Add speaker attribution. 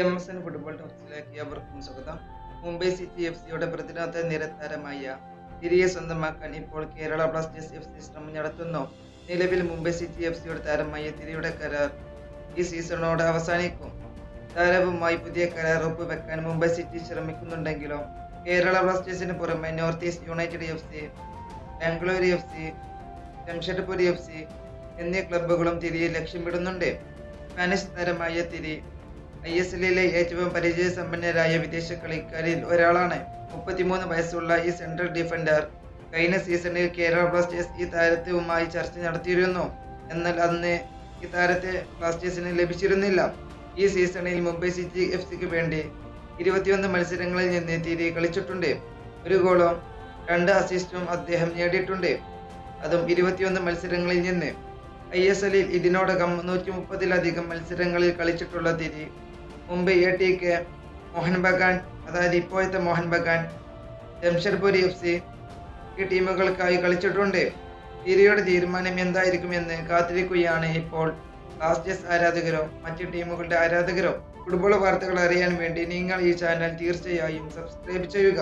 Speaker 1: M S N football ടോക്സിലേക്ക് അവർക്കും സ്വാഗതം. മുംബൈ സിറ്റി എഫ് സിയുടെ പ്രതിരോധ നിരത്താരമായ തിരികെ സ്വന്തമാക്കാൻ ഇപ്പോൾ കേരള ബ്ലാസ്റ്റേഴ്സ് എഫ് സി ശ്രമം നടത്തുന്നു. നിലവിൽ മുംബൈ സിറ്റി എഫ് സിയുടെ താരമായ തിരിയുടെ കരാർ ഈ സീസണോടെ അവസാനിക്കും. താരവുമായി പുതിയ കരാർ ഒപ്പുവെക്കാൻ മുംബൈ സിറ്റി ശ്രമിക്കുന്നുണ്ടെങ്കിലും കേരള ബ്ലാസ്റ്റേഴ്സിന് പുറമെ North East United F C Bangalore F C Jamshedpur F C എന്നീ ക്ലബ്ബുകളും തിരിയെ ലക്ഷ്യമിടുന്നുണ്ട്. സ്പാനിഷ് താരമായ തിരി ഐ എസ് എല്ലിലെ ഏറ്റവും പരിചയസമ്പന്നരായ വിദേശ കളിക്കാരിൽ ഒരാളാണ്. മുപ്പത്തിമൂന്ന് വയസ്സുള്ള ഈ സെൻട്രൽ ഡിഫൻഡർ കഴിഞ്ഞ സീസണിൽ കേരള ബ്ലാസ്റ്റേഴ്സ് ഈ താരത്തുമായി ചർച്ച നടത്തിയിരുന്നു. എന്നാൽ അന്ന് ഈ താരത്തെ ബ്ലാസ്റ്റേഴ്സിന് ലഭിച്ചിരുന്നില്ല. ഈ സീസണിൽ മുംബൈ സിറ്റി എഫ് സിക്ക് വേണ്ടി ഇരുപത്തിയൊന്ന് മത്സരങ്ങളിൽ നിന്ന് തിരി കളിച്ചിട്ടുണ്ട്. ഒരു ഗോളും രണ്ട് അസിസ്റ്റും അദ്ദേഹം നേടിയിട്ടുണ്ട്. അതും ഇരുപത്തിയൊന്ന് മത്സരങ്ങളിൽ നിന്ന്. ഐ എസ് എല്ലിൽ ഇതിനോടകം നൂറ്റി മുപ്പതിലധികം മത്സരങ്ങളിൽ കളിച്ചിട്ടുള്ള തിരി Mumbai A T K Mohun Bagan അതായത് ഇപ്പോഴത്തെ മോഹൻ ബഗാൻ ജംഷഡ്പൂർ എഫ് സി ഈ ടീമുകൾക്കായി കളിച്ചിട്ടുണ്ട്. തിരിയുടെ തീരുമാനം എന്തായിരിക്കുമെന്ന് കാത്തിരിക്കുകയാണ് ഇപ്പോൾ ബ്ലാസ്റ്റേഴ്സ് ആരാധകരോ മറ്റു ടീമുകളുടെ ആരാധകരോ. ഫുട്ബോൾ വാർത്തകൾ അറിയാൻ വേണ്ടി നിങ്ങൾ ഈ ചാനൽ തീർച്ചയായും സബ്സ്ക്രൈബ് ചെയ്യുക.